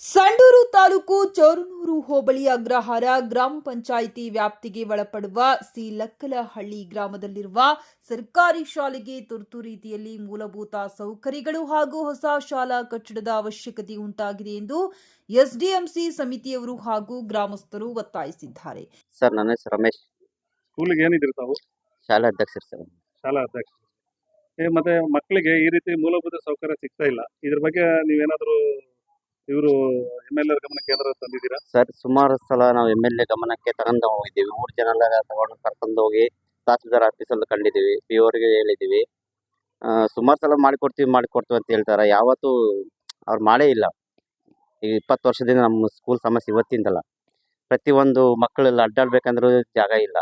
ಸಂಡೂರು ತಾಲೂಕು ಚೋರನೂರು ಹೋಬಳಿ ಅಗ್ರಹಾರ ಗ್ರಾಮ ಪಂಚಾಯಿತಿ ವ್ಯಾಪ್ತಿಗೆ ಒಳಪಡುವ ಸಿ ಲಕ್ಕಲಹಳ್ಳಿ ಗ್ರಾಮದಲ್ಲಿರುವ ಸರ್ಕಾರಿ ಶಾಲೆಗೆ ತುರ್ತು ರೀತಿಯಲ್ಲಿ ಮೂಲಭೂತ ಸೌಕರ್ಯಗಳು ಹಾಗೂ ಹೊಸ ಶಾಲಾ ಕಟ್ಟಡದ ಅವಶ್ಯಕತೆ ಉಂಟಾಗಿದೆ ಎಂದು ಎಸ್ಡಿಎಂಸಿ ಸಮಿತಿಯವರು ಹಾಗೂ ಗ್ರಾಮಸ್ಥರು ಒತ್ತಾಯಿಸಿದ್ದಾರೆ. ಸರ್ ನನ್ನ ಹೆಸರು ರಮೇಶ್. ಸ್ಕೂಲಿಗೆ ಏನಿದ್ರಿ ತಾವು? ಶಾಲಾ ಅಧ್ಯಕ್ಷರು ಸರ್. ಶಾಲಾ ಅಧ್ಯಕ್ಷ ಏ, ಮತ್ತೆ ಮಕ್ಕಳಿಗೆ ಈ ರೀತಿ ಮೂಲಭೂತ ಸೌಕರ್ಯ ಸಿಗ್ತಾ ಇಲ್ಲ. ಇದ್ರ ಬಗ್ಗೆ ನೀವೇನಾದ್ರೂ ಇವರು ಎಂ ಎಲ್ ಗಮನಕ್ಕೆ ಕೇಂದ್ರ ತಂದಿದ್ದೀರಾ? ಸರ್, ಸುಮಾರು ಸಲ ನಾವು ಎಂ ಎಲ್ ಎ ಗಮನಕ್ಕೆ ತಗೊಂಡು ಹೋಗಿದ್ದೀವಿ. ಊರು ಜನ ಎಲ್ಲ ತಗೊಂಡು ಕರ್ಕೊಂಡು ಹೋಗಿ ತಹಸೀಲ್ದಾರ್ ಆಫೀಸಲ್ಲಿ ಕಂಡಿದ್ದೀವಿ. ಪಿ ಅವರಿಗೆ ಹೇಳಿದ್ದೀವಿ. ಸುಮಾರು ಸಲ ಮಾಡಿಕೊಡ್ತೀವಿ ಮಾಡಿಕೊಡ್ತೀವಿ ಅಂತ ಹೇಳ್ತಾರೆ. ಯಾವತ್ತೂ ಅವ್ರು ಮಾಡೇ ಇಲ್ಲ. ಈಗ ಇಪ್ಪತ್ತು ವರ್ಷದಿಂದ ನಮ್ಮ ಸ್ಕೂಲ್ ಸಮಸ್ಯೆ ಇವತ್ತಿಂದಲ್ಲ. ಪ್ರತಿಯೊಂದು ಮಕ್ಕಳೆಲ್ಲ ಅಡ್ಡಾಡ್ಬೇಕಂದ್ರೂ ಜಾಗ ಇಲ್ಲ.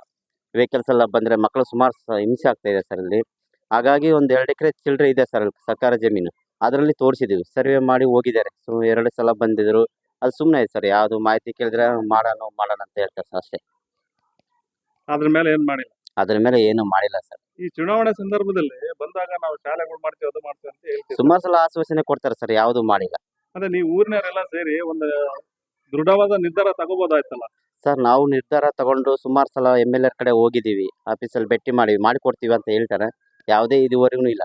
ವೆಹಿಕಲ್ಸ್ ಎಲ್ಲ ಬಂದರೆ ಮಕ್ಕಳು ಸುಮಾರು ಹಿಂಸೆ ಆಗ್ತಾ ಇದೆ ಸರ್ ಇಲ್ಲಿ ಹಾಗಾಗಿ ಒಂದು ಎರಡು ಎಕರೆ ಚಿಲ್ಲರೆ ಇದೆ ಸರ್ ಅಲ್ಲಿ ಸರ್ಕಾರ ಜಮೀನು. ಅದರಲ್ಲಿ ತೋರಿಸಿದ್ದೀವಿ ಸರ್ವೆ ಮಾಡಿ ಹೋಗಿದ್ದಾರೆ. ಸೊ ಎರಡು ಸಲ ಬಂದಿದ್ರು. ಅದು ಸುಮ್ಮನೆ ಸರ್ ಯಾವುದು ಮಾಹಿತಿ ಕೇಳಿದ್ರೆ ಮಾಡೋಣ ಮಾಡೋಣ ಅಂತ ಹೇಳ್ತಾರೆ ಸರ್ ಅಷ್ಟೇ. ಅದ್ರ ಮೇಲೆ ಏನ್ ಮಾಡಿಲ್ಲ? ಅದ್ರ ಮೇಲೆ ಏನು ಮಾಡಿಲ್ಲ ಸರ್. ಈ ಚುನಾವಣೆ ಸಂದರ್ಭದಲ್ಲಿ ಬಂದಾಗ ನಾವು ಶಾಲೆಗಳು ಮಾಡ್ತೀವಿ ಅದು ಮಾಡ್ತೀವಿ ಅಂತ ಹೇಳ್ತೀವಿ ಸುಮಾರು ಸಲ ಆಶ್ವಾಸನೆ ಕೊಡ್ತಾರೆ ಸರ್ ಯಾವುದು ಮಾಡಿಲ್ಲ. ಅದೇ ನೀವು ಊರಿನವರೆಲ್ಲ ಸೇರಿ ಒಂದು ದೃಢವಾದ ನಿರ್ಧಾರ ತಗೋಬೋದಾಯ್ತಲ್ಲ? ಸರ್ ನಾವು ನಿರ್ಧಾರ ತಗೊಂಡು ಸುಮಾರು ಸಲ ಎಂ ಎಲ್ ಎರ್ ಕಡೆ ಹೋಗಿದ್ದೀವಿ. ಆಫೀಸಲ್ಲಿ ಭೇಟಿ ಮಾಡಿ ಮಾಡಿಕೊಡ್ತೀವಿ ಅಂತ ಹೇಳ್ತಾರೆ. ಯಾವುದೇ ಇದುವರೆಗೂ ಇಲ್ಲ.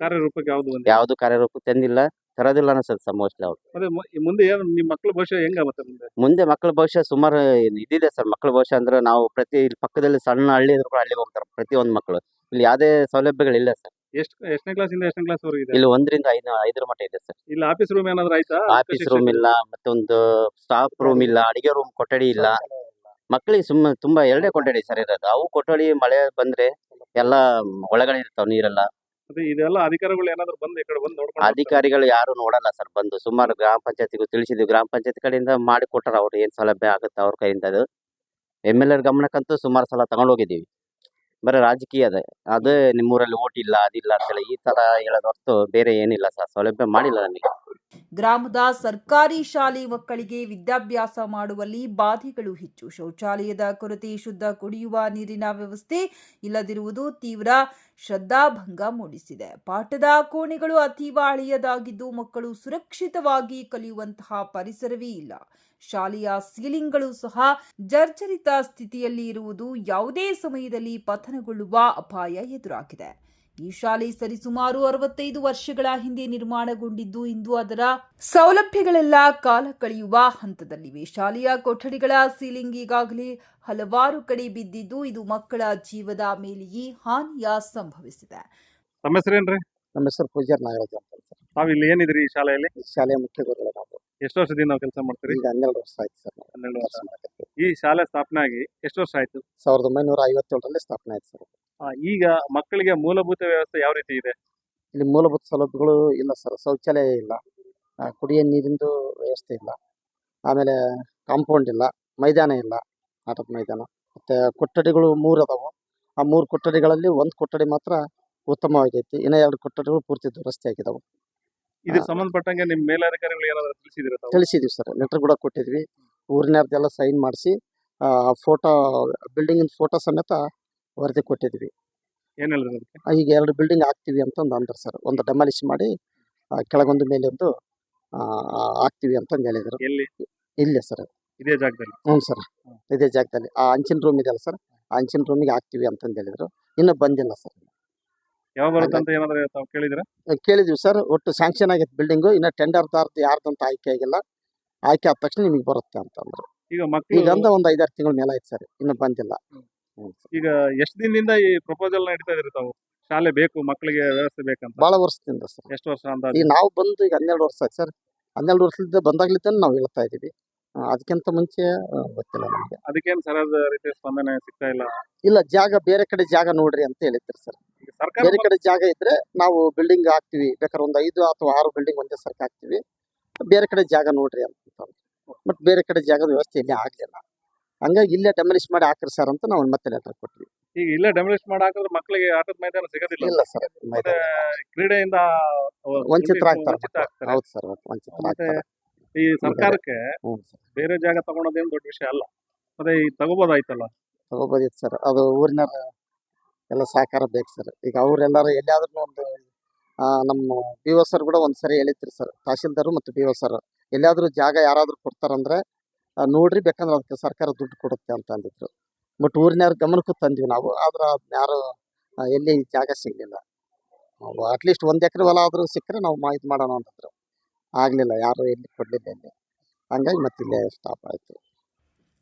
ಕಾರ್ಯರೂಪಕ್ಕೆ ಯಾವ್ದು ಒಂದು ಯಾವುದು ಕಾರ್ಯರೂಪ ತಂದಿಲ್ಲ ತರೋದಿಲ್ಲ ಅನ್ಸುತ್ತೆ ಸರ್ ಮೋಸ್ಟ್ಲಿ ಅವ್ರು. ಅದೇ ಮು- ಈ ಮುಂದೆ ಏನು ನಿಮ್ಮ ಮಕ್ಕಳ ಭವಿಷ್ಯ ಹೆಂಗಾಗುತ್ತೆ ಮುಂದೆ? ಮುಂದೆ ಮಕ್ಕಳ ಭವಿಷ್ಯ ಸುಮಾರು ಇದಿದೆ ಸರ್ ಮಕ್ಕಳ ಭವಿಷ್ಯ ಅಂದ್ರೆ ನಾವು ಪ್ರತಿ ಇಲ್ಲಿ ಪಕ್ಕದಲ್ಲಿ ಸಣ್ಣ ಹಳ್ಳಿ ಇದ್ರು ಕೂಡ ಹಳ್ಳಿಗೆ ಹೋಗ್ತಾರೆ ಪ್ರತಿಯೊಂದು ಮಕ್ಕಳು ಇಲ್ಲಿ ಯಾವುದೇ ಸೌಲಭ್ಯಗಳಿಲ್ಲ ಸರ್. ಎಷ್ಟು ಎಷ್ಟನೇ ಕ್ಲಾಸಿಂದ ಎಷ್ಟನೇ ಕ್ಲಾಸ್ ವರೆಗೆ ಇದೆ? ಇಲ್ಲಿ ಒಂದರಿಂದ ಐದು ಐದರ ಮಟ್ಟ ಇದೆ ಸರ್. ಇಲ್ಲಿ ಆಫೀಸ್ ರೂಮ್ ಏನಾದ್ರು ಆಯ್ತಾ? ಆಫೀಸ್ ರೂಮ್ ಇಲ್ಲ ಮತ್ತೊಂದು ಸ್ಟಾಫ್ ರೂಮ್ ಇಲ್ಲ ಅಡಿಗೆ ರೂಮ್ ಕೊಠಡಿ ಇಲ್ಲ. ಮಕ್ಕಳಿಗೆ ಸುಮ್ಮ ತುಂಬಾ ಎರಡೇ ಕೊಠಡಿ ಸರ್ ಇರೋದು. ಅವು ಕೊಠಡಿ ಮಳೆ ಬಂದ್ರೆ ಎಲ್ಲ ಒಳಗಡೆ ಇರ್ತಾವ ನೀರೆಲ್ಲ. ಇದೆಲ್ಲ ಅಧಿಕಾರಿಗಳು ಯಾರು ನೋಡಲ್ಲ ಸರ್ ಬಂದು. ಸುಮಾರು ಗ್ರಾಮ ಪಂಚಾಯತಿಗೂ ತಿಳಿಸಿದ್ವಿ. ಗ್ರಾಮ ಪಂಚಾಯತ್ ಕಡೆಯಿಂದ ಮಾಡಿ ಕೊಟ್ಟಾರ ಅವ್ರು ಏನ್ ಸೌಲಭ್ಯ ಆಗುತ್ತೆ ಅವ್ರ ಕೈಯಿಂದ ಅದು. ಎಂ ಎಲ್ ಎರ್ ಗಮನಕ್ಕಂತೂ ಸುಮಾರು ಸಲ ತಗೊಂಡೋಗಿದ್ದೀವಿ ಬರೀ ರಾಜಕೀಯ ಅದೇ. ಅದೇ ನಿಮ್ಮೂರಲ್ಲಿ ಓಟ್ ಇಲ್ಲ, ಅದಿಲ್ಲ ಅಂತೇಳಿ ಈ ತರ ಹೇಳೋದು ಹೊರತು ಬೇರೆ ಏನಿಲ್ಲ ಸರ್. ಸೌಲಭ್ಯ ಮಾಡಿಲ್ಲ ನಮಗೆ. ಗ್ರಾಮದ ಸರ್ಕಾರಿ ಶಾಲೆ ಮಕ್ಕಳಿಗೆ ವಿದ್ಯಾಭ್ಯಾಸ ಮಾಡುವಲ್ಲಿ ಬಾಧೆಗಳು ಹೆಚ್ಚು. ಶೌಚಾಲಯದ ಕೊರತೆ, ಶುದ್ಧ ಕುಡಿಯುವ ನೀರಿನ ವ್ಯವಸ್ಥೆ ಇಲ್ಲದಿರುವುದು ತೀವ್ರ ಶ್ರದ್ಧಾಭಂಗ ಮೂಡಿಸಿದೆ. ಪಾಠದ ಕೋಣೆಗಳು ಅತೀವ ಹಳೆಯದಾಗಿದ್ದು ಮಕ್ಕಳು ಸುರಕ್ಷಿತವಾಗಿ ಕಲಿಯುವಂತಹ ಪರಿಸರವೇ ಇಲ್ಲ. ಶಾಲೆಯ ಸೀಲಿಂಗ್ಗಳು ಸಹ ಜರ್ಜರಿತ ಸ್ಥಿತಿಯಲ್ಲಿ ಇರುವುದು ಯಾವುದೇ ಸಮಯದಲ್ಲಿ ಪತನಗೊಳ್ಳುವ ಅಪಾಯ ಎದುರಾಗಿದೆ. ಈ ಶಾಲೆ ಸರಿಸುಮಾರು ಅರವತ್ತೈದು ವರ್ಷಗಳ ಹಿಂದೆ ನಿರ್ಮಾಣಗೊಂಡಿದ್ದು ಇಂದು ಅದರ ಸೌಲಭ್ಯಗಳೆಲ್ಲ ಕಾಲ ಕಳೆಯುವ ಹಂತದಲ್ಲಿವೆ. ಶಾಲೆಯ ಕೊಠಡಿಗಳ ಸೀಲಿಂಗ್ ಈಗಾಗಲೇ ಹಲವಾರು ಕಡೆ ಬಿದ್ದಿದ್ದು ಇದು ಮಕ್ಕಳ ಜೀವದ ಮೇಲೆಯೇ ಹಾನಿಯ ಸಂಭವಿಸಿದೆ. ಹೆಸರೇನ್ರಿ? ನಮ್ಮ ಹೆಸರು ಪೂಜಾರ್ ನಾಗರಾಜ್ ಅಂತ. ತಾವ್ ಇಲ್ಲಿ ಏನಿದ್ರಿ ಈ ಶಾಲೆಯಲ್ಲಿ? ಈ ಶಾಲೆಯ ಮುಖ್ಯ ಗುರುಗಳು ನಾವು. ಎಷ್ಟು ವರ್ಷದಿಂದ ನಾವು ಕೆಲಸ ಮಾಡ್ತೀರಿ? ಈಗ ಹನ್ನೆರಡು ವರ್ಷ ಆಯ್ತು ಸರ್. ನಾವು ಹನ್ನೆರಡು ವರ್ಷ. ಈ ಶಾಲೆ ಸ್ಥಾಪನೆ ಆಗಿ ಎಷ್ಟು ವರ್ಷ ಆಯ್ತು? ಸಾವಿರದ ಒಂಬೈನೂರ ಐವತ್ತೇಳರಲ್ಲಿ ಸ್ಥಾಪನೆ ಆಯ್ತು ಸರ್. ಆ, ಈಗ ಮಕ್ಕಳಿಗೆ ಮೂಲಭೂತ ವ್ಯವಸ್ಥೆ ಯಾವ ರೀತಿ ಇದೆ? ಇಲ್ಲಿ ಮೂಲಭೂತ ಸೌಲಭ್ಯಗಳು ಇಲ್ಲ ಸರ್. ಶೌಚಾಲಯ ಇಲ್ಲ. ಕುಡಿಯ ಕುಡಿಯೋ ನೀರಿಂದು ವ್ಯವಸ್ಥೆ ಇಲ್ಲ. ಆಮೇಲೆ ಕಾಂಪೌಂಡ್ ಇಲ್ಲ. ಮೈದಾನ ಇಲ್ಲ. ಆಟದ ಮೈದಾನ. ಮತ್ತೆ ಕೊಠಡಿಗಳು ಮೂರು ಅದಾವು. ಆ ಮೂರು ಕೊಠಡಿಗಳಲ್ಲಿ ಒಂದು ಕೊಠಡಿ ಮಾತ್ರ ಉತ್ತಮವಾಗೈತಿ. ಇನ್ನ ಎರಡು ಕೊಠಡಿಗಳು ಪೂರ್ತಿ ದುರಸ್ತಿ ಆಗಿದಾವು ಇದಕ್ಕೆ ಸಂಬಂಧಪಟ್ಟಂಗೆ ನಿಮ್ ಮೇಲಧಿಕಾರಿಗಳು ಏನಾದ್ರು ತಿಳಿಸಿದಿರ ತಿಳಿಸಿದ್ವಿ ಸರ್. ಲೆಟರ್ ಕೂಡ ಕೊಟ್ಟಿದ್ವಿ. ಊರಿನವ್ರದ್ದೆಲ್ಲ ಸೈನ್ ಮಾಡಿಸಿ ಫೋಟೋ ಬಿಲ್ಡಿಂಗಿನ ಫೋಟೋ ಸಮೇತ ವರದಿ ಕೊಟ್ಟಿದ್ವಿ. ಏನ್ ಹೇಳಿದ್ರು ಅದಕ್ಕೆ? ಆ, ಈಗ ಎರಡು ಬಿಲ್ಡಿಂಗ್ ಹಾಕ್ತೀವಿ ಅಂತ ಒಂದು ಅಂದ್ರು ಸರ್. ಒಂದು ಡೆಮಾಲಿಶ್ ಮಾಡಿ ಆ, ಕೆಳಗೊಂದು ಮೇಲೆ ಒಂದು ಆ, ಹಾಕ್ತೀವಿ ಅಂತಂದು ಹೇಳಿದ್ರು. ಎಲ್ಲಿ? ಇಲ್ಲ ಸರ್. ಇದೇ ಜಾಗದಲ್ಲಿ? ಹ್ಞೂ ಸರ್. ಇದೇ ಜಾಗದಲ್ಲಿ. ಆ ಅಂಚಿನ ರೂಮ್ ಇದೆಯಲ್ಲ ಸರ್. ಆ ಅಂಚಿನ ರೂಮಿಗೆ ಹಾಕ್ತೀವಿ ಅಂತಂದು ಹೇಳಿದ್ರು. ಇನ್ನೂ ಬಂದಿಲ್ಲ ಸರ್. ಯಾವ ಬರುತ್ತೆ ಅಂತ ಏನಾದ್ರು ತಾವು ಕೇಳಿದ್ರ ಕೇಳಿದ್ವಿ ಸರ್. ಒಟ್ಟು ಸ್ಯಾಂಕ್ಷನ್ ಆಗೈತೆ ಬಿಲ್ಡಿಂಗು ಇನ್ನು ಟೆಂಡರ್ದಾರ್ದು ಯಾರ್ದಂತ ಆಯ್ಕೆ ಆಗಿಲ್ಲ. ಆಯ್ಕೆ ಆದ ತಕ್ಷಣ ನಿಮಗೆ ಬರುತ್ತೆ ಅಂತಂದ್ರೆ ಈಗ ಈಗ ಮಕ್ಕಳು ಅಂದ ಒಂದು ಐದಾರು ತಿಂಗಳ ಮೇಲೆ ಆಯ್ತು ಸರ್. ಇನ್ನೂ ಬಂದಿಲ್ಲ. ಈಗ ಎಷ್ಟು ದಿನದಿಂದ ಈ ಪ್ರಪೋಸಲ್ ನಡೀತಾ ಇದ್ರಿ ತಾವು? ಶಾಲೆ ಬೇಕು ಮಕ್ಕಳಿಗೆ ವ್ಯವಸ್ಥೆ ಬೇಕಂತ? ಬಹಳ ವರ್ಷದಿಂದ ಸರ್. ಎಷ್ಟು ವರ್ಷ ಅಂತ ಈಗ ನಾವು ಬಂದು ಈಗ ಹನ್ನೆರಡು ವರ್ಷ ಆಯ್ತು ಸರ್. ಹನ್ನೆರಡು ವರ್ಷದಿಂದ ಬಂದಾಗ್ಲಿದ್ದಾನೆ ನಾವು ಹೇಳ್ತಾ ಇದ್ದೀವಿ. ಅದಕ್ಕಿಂತ ಮುಂಚೆ ಗೊತ್ತಿಲ್ಲ ನಮಗೆ. ಅದಕ್ಕೇನು ಸರಿಯಾದ ರೀತಿಯ ಸ್ಪಂದನೆ ಸಿಗ್ತಾ ಇಲ್ಲ? ಇಲ್ಲ ಜಾಗ ಬೇರೆ ಕಡೆ ಜಾಗ ನೋಡ್ರಿ ಅಂತ ಹೇಳಿದ್ರು ಸರ್. ಸರ್ಕಾರ ಬೇರೆ ಕಡೆ ಜಾಗ ಇದ್ರೆ ನಾವು ಬಿಲ್ಡಿಂಗ್ ಹಾಕ್ತಿವಿ. ಬೇಕಾದ್ರೆ ಒಂದು ಐದು ಅಥವಾ ಆರು ಬಿಲ್ಡಿಂಗ್ ಒಂದೇ ಸರ್ಕ ಹಾಕ್ತಿವಿ. ಬೇರೆ ಕಡೆ ಜಾಗ ನೋಡ್ರಿ ಅಂತ ಬಟ್ ಬೇರೆ ಕಡೆ ಜಾಗದ ವ್ಯವಸ್ಥೆ ಇಲ್ಲಿ ಆಗ್ಲಿಲ್ಲ. ಹಂಗಾಗಿ ಇಲ್ಲೇ ಡೆಮಲಿಷ್ ಮಾಡಿ ಹಾಕ್ರಿ ಸರ್ ಅಂತ ನಾವು ಮತ್ತೆ ಲೆಟರ್ ಕೊಟ್ವಿ. ಈಗ ಇಲ್ಲೇ ಡೆಮಲಿಷ್ ಮಾಡಿ ಹಾಕಿದ್ರೆ ಮಕ್ಕಳಿಗೆ ಆಟದ ಮೈದಾನ ಸಿಗೋದಿಲ್ಲ. ಇಲ್ಲ ಸರ್ ಕ್ರೀಡೆಯಿಂದ ವಂಚಿತರಾಗ್ತಾರೆ ವಂಚಿತ ಹೌದು ಸರ್ ವಂಚಿತರಾಗ್ತಾರೆ ಈ ಸರ್ಕಾರಕ್ಕೆ ಬೇರೆ ಜಾಗ ತಗೊಳೋದೇನು ದೊಡ್ಡ ವಿಷಯ ಅಲ್ಲ. ಅದೇ ಈ ತಗೋಬೋದಾಯ್ತಲ್ಲ? ತಗೋಬೋದಿತ್ತು ಸರ್. ಅದು ಊರಿನ ಎಲ್ಲ ಸಹಕಾರ ಬೇಕು ಸರ್. ಈಗ ಅವ್ರೆಲ್ಲರೂ ಎಲ್ಲಿಯಾದ್ರೂ ಒಂದು ನಮ್ಮ ಬಿ ಓ ಸರ್ ಕೂಡ ಒಂದ್ಸರಿ ಸರಿ ಹೇಳಿದ್ರು ಸರ್. ತಹಶೀಲ್ದಾರು ಮತ್ತು ಬಿ ಓ ಸರ್. ಎಲ್ಲಿಯಾದ್ರೂ ಜಾಗ ಯಾರಾದರೂ ಕೊಡ್ತಾರಂದ್ರೆ ನೋಡ್ರಿ ಬೇಕಂದ್ರೆ ಅದಕ್ಕೆ ಸರ್ಕಾರ ದುಡ್ಡು ಕೊಡುತ್ತೆ ಅಂತ ಅಂದಿದ್ರು. ಬಟ್ ಊರಿನವ್ರ ಗಮನಕ್ಕೂ ತಂದ್ವಿ ನಾವು. ಆದ್ರೆ ಯಾರು ಎಲ್ಲಿ ಜಾಗ ಸಿಗಲಿಲ್ಲ. ಅಟ್ಲೀಸ್ಟ್ ಒಂದು ಎಕರೆ ಹೊಲ ಆದರೂ ಸಿಕ್ಕರೆ ನಾವು ಮಾಹಿತಿ ಮಾಡೋಣ ಅಂತಿದ್ರು ಆಗ್ಲಿಲ್ಲ. ಯಾರು ಎಲ್ಲಿ ಕೊಡ್ಲಿಲ್ಲ ಇಲ್ಲಿ. ಹಂಗಾಗಿ ಮತ್ತೆ ಇಲ್ಲೇ ಸ್ಟಾಪ್ ಆಯ್ತು.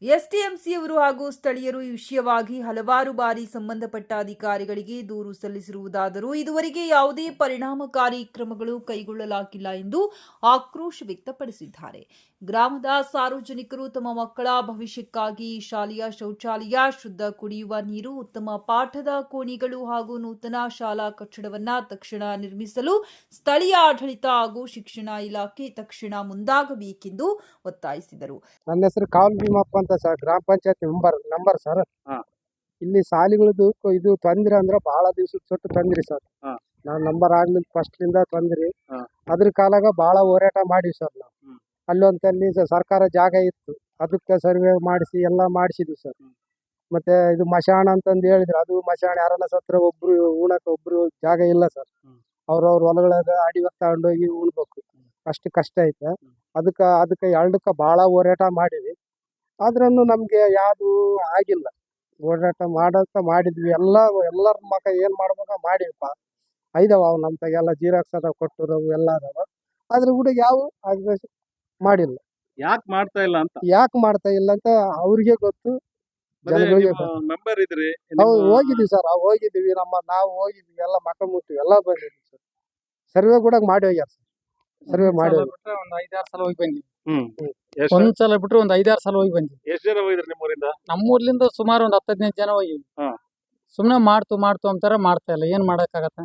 ಎಸ್ಟಿಎಂಸಿಯವರು ಹಾಗೂ ಸ್ಥಳೀಯರು ಈ ವಿಷಯವಾಗಿ ಹಲವಾರು ಬಾರಿ ಸಂಬಂಧಪಟ್ಟ ಅಧಿಕಾರಿಗಳಿಗೆ ದೂರು ಸಲ್ಲಿಸಿರುವುದಾದರೂ ಇದುವರೆಗೆ ಯಾವುದೇ ಪರಿಣಾಮಕಾರಿ ಕ್ರಮಗಳು ಕೈಗೊಳ್ಳಲಾಗಿಲ್ಲ ಎಂದು ಆಕ್ರೋಶ ವ್ಯಕ್ತಪಡಿಸಿದ್ದಾರೆ. ಗ್ರಾಮದ ಸಾರ್ವಜನಿಕರು ತಮ್ಮ ಮಕ್ಕಳ ಭವಿಷ್ಯಕ್ಕಾಗಿ ಶಾಲೆಯ ಶೌಚಾಲಯ, ಶುದ್ಧ ಕುಡಿಯುವ ನೀರು, ಉತ್ತಮ ಪಾಠದ ಕೋಣಿಗಳು ಹಾಗೂ ನೂತನ ಶಾಲಾ ಕಟ್ಟಡವನ್ನು ತಕ್ಷಣ ನಿರ್ಮಿಸಲು ಸ್ಥಳೀಯ ಆಡಳಿತ ಹಾಗೂ ಶಿಕ್ಷಣ ಇಲಾಖೆ ತಕ್ಷಣ ಮುಂದಾಗಬೇಕೆಂದು ಒತ್ತಾಯಿಸಿದರು. ನನ್ನ ಹೆಸರು ಅಂತ ಸರ್ ಗ್ರಾಮ ಪಂಚಾಯತ್ ನಂಬರ್ ನಂಬರ್ ಸರ್ ಹಾ. ಇಲ್ಲಿ ಸಾಲಿಗಳದ್ದು ಕ- ಇದು ತೊಂದ್ರೆ ಅಂದ್ರೆ ಬಹಳ ದಿವಸದ ಸುಟ್ಟು ತಂದ್ರಿ ಸರ್ ಹಾ. ನಂಬರ್ ನಂಬರ್ ಫಸ್ಟ್ ಲಿಂದ ತಂದ್ರಿ. ಹಾ. ಅದ್ರ ಕಾಲಾಗ ಬಹಳ ಹೋರಾಟ ಮಾಡಿ ಸರ್ ನಾವು. ಹ್ಮ್. ಅಲ್ಲೊಂದಲ್ಲಿ ಸ- ಸರ್ಕಾರ ಜಾಗ ಇತ್ತು. ಅದಕ್ಕೆ ಸರ್ವೆ ಮಾಡಿಸಿ ಎಲ್ಲ ಮಾಡಿಸಿದ್ವಿ ಸರ್ ಹ್ಮ್. ಮತ್ತೆ ಇದು ಮಶಾಣ ಅಂತಂದು ಹೇಳಿದ್ರು. ಅದು ಮಶಾಣ ಯಾರನ್ನ ಸತ್ರ ಒಬ್ರು ಉಣಕ್ ಒಬ್ರು ಜಾಗ ಇಲ್ಲ ಸರ್ ಹ್ಮ್. ಅವ್ರವ್ರ ಹೊಲಗಳಾಗ ಅಡಿ ತಗೊಂಡೋಗಿ ಉಣ್ಬೇಕು. ಅಷ್ಟು ಕಷ್ಟ ಐತೆ. ಅದಕ್ಕೆ ಅದಕ್ಕೆ ಎರಡಕ್ಕೆ ಭಾಳ ಹೋರಾಟ ಮಾಡಿವಿ. ಆದ್ರೂ ನಮಗೆ ಯಾವುದು ಆಗಿಲ್ಲ. ಓಡಾಟ ಮಾಡಂತ ಮಾಡಿದ್ವಿ. ಎಲ್ಲ ಎಲ್ಲರ ಮಕ ಏನ್ ಮಾಡ್ಬೇಕ ಮಾಡಿವಪ್ಪ. ಐದವ ಅವು ನಮ್ಮ ತಗೆಲ್ಲ ಜೀರಾಕ್ಸ್ ಅದಾವ ಕೊಟ್ಟಿರೋವು ಎಲ್ಲ ಅದಾವ. ಆದ್ರೆ ಕೂಡ ಯಾವ ಆಗ್ಬೇಕು ಮಾಡಿಲ್ಲ. ಯಾಕೆ ಮಾಡ್ತಾ ಇಲ್ಲ ಅಂತ? ಯಾಕೆ ಮಾಡ್ತಾ ಇಲ್ಲ ಅಂತ ಅವ್ರಿಗೆ ಗೊತ್ತು. ಜನಗಳಿಗೆ ಮೆಂಬರ್ ಇದ್ರಿ ನಾವು ಹೋಗಿದ್ವಿ ಸರ್. ನಾವು ಹೋಗಿದ್ವಿ. ನಮ್ಮ ನಾವು ಹೋಗಿದ್ವಿ. ಎಲ್ಲ ಮಕ ಮುಟ್ಟಿವಿ ಎಲ್ಲ ಬಂದಿದ್ವಿ ಸರ್. ಸರ್ವೆ ಕೂಡ ಮಾಡಿ ಹೋಗ್ಯಾರ ಸರ್. ಸರ್ವೆ ಮಾಡಿ ಒಂದ್ ಐದಾರು ಸಲ ಹೋಗಿ ಬಂದಿದ್ವಿ ಹ್ಮ್. ಒಂದ್ ಸಲ ಬಿಟ್ರೆ ಒಂದ್ ಐದಾರು ಸಲ ಹೋಗಿ ಬಂದ್ವಿ ಎಷ್ಟು ಜನ ಹೋಗಿದ್ರಿ ನಿಮ್ಮೂರಿಂದ? ನಮ್ಮೂರ್ಲಿಂದ ಸುಮಾರು ಒಂದ್ ಹತ್ತು ಹದಿನೈದು ಜನ ಹೋಗಿ ಹಾ. ಸುಮ್ನೆ ಮಾಡ್ತು ಮಾಡ್ತು ಅಂತಾರ ಮಾಡ್ತಾ ಇಲ್ಲ. ಏನ್ ಮಾಡಕ್ಕಾಗತ್ತ?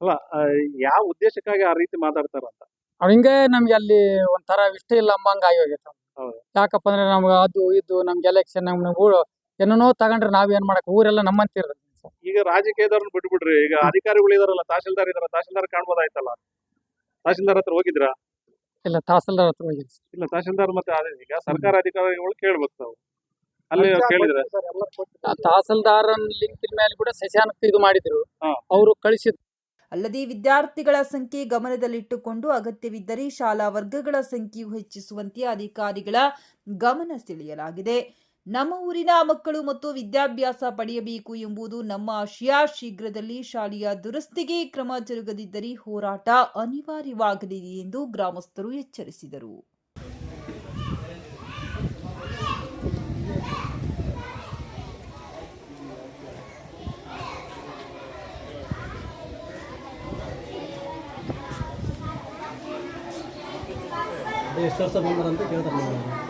ಅಲ್ಲ ಆ, ಯಾವ ಉದ್ದೇಶಕ್ಕಾಗಿ ಆ ರೀತಿ ಮಾತಾಡ್ತಾರ ಅಂತ ಹಿಂಗೆ ನಮ್ಗೆ ಅಲ್ಲಿ ಒಂಥರ ಇಷ್ಟ ಇಲ್ಲ ಅಂಬಂಗ ಆಗಿ ಹೋಗೈತೆ ಹೌದು. ಯಾಕಪ್ಪ ಅಂದ್ರೆ ನಮ್ಗೆ ಅದು ಇದು ನಮ್ಗೆ ಎಲೆಕ್ಷನ್ ನಮ್ಗೆ ಊರು ಏನೇನೋ ತಗೊಂಡ್ರೆ ನಾವ್ ಏನ್ ಮಾಡಕ್ ಊರೆಲ್ಲ ನಮ್ಮಂತಿರ ಈಗ ರಾಜಕೀಯದವ್ರನ್ನ ಬಿಟ್ಬಿಡ್ರಿ. ಈಗ ಅಧಿಕಾರಿಗಳು ಇದಾರಲ್ಲ ತಹಶೀಲ್ದಾರ್ ಇದಾರ ತಹಶೀಲ್ದಾರ್ ಕಾಣ್ಬೋದಾಯ್ತಲ್ಲ? ತಹಶೀಲ್ದಾರ್ ಹತ್ರ ಹೋಗಿದ್ರಾ? ಇಲ್ಲ ತಹಸೀಲ್ದಾರ್ ಹತ್ರ ಹೋಗಿ ಇಲ್ಲ ತಹಶೀಲ್ದಾರ್ ಮತ್ತೆ ಅದೇ ಈಗ ಸರ್ಕಾರ ಅಧಿಕಾರಿಗಳು ಕೇಳ್ಬೇಕು ತಾವು. ಅಲ್ಲಿ ಕೇಳಿದ್ರೆ. ತಹಸೀಲ್ದಾರ್ ಲಿಂಕ್ ಮೇಲೆ ಕೂಡ ಸಸ್ಯಾನಕ್ಕೆ ಇದು ಮಾಡಿದ್ರು. ಅವರು ಕಳಿಸಿದ್ರು. ಅಲ್ಲದೆ ವಿದ್ಯಾರ್ಥಿಗಳ ಸಂಖ್ಯೆ ಗಮನದಲ್ಲಿಟ್ಟುಕೊಂಡು ಅಗತ್ಯವಿದ್ದರೆ ಶಾಲಾ ವರ್ಗಗಳ ಸಂಖ್ಯೆಯು ಹೆಚ್ಚಿಸುವಂತೆ ಅಧಿಕಾರಿಗಳ ಗಮನ ಸೆಳೆಯಲಾಗಿದೆ. ನಮ್ಮ ಊರಿನ ಮಕ್ಕಳು ಮತ್ತು ವಿದ್ಯಾಭ್ಯಾಸ ಪಡೆಯಬೇಕು ಎಂಬುದು ನಮ್ಮ ಆಶಯ. ಶೀಘ್ರದಲ್ಲಿ ಶಾಲೆಯ ದುರಸ್ತಿಗೆ ಕ್ರಮ ಜರುಗದಿದ್ದರೆ ಹೋರಾಟ ಅನಿವಾರ್ಯವಾಗಲಿದೆ ಎಂದು ಗ್ರಾಮಸ್ಥರು ಎಚ್ಚರಿಸಿದರು. ಎಷ್ಟು ವರ್ಷ ಬಂದಾರಂತ ಕೇಳ್ತಾರೆ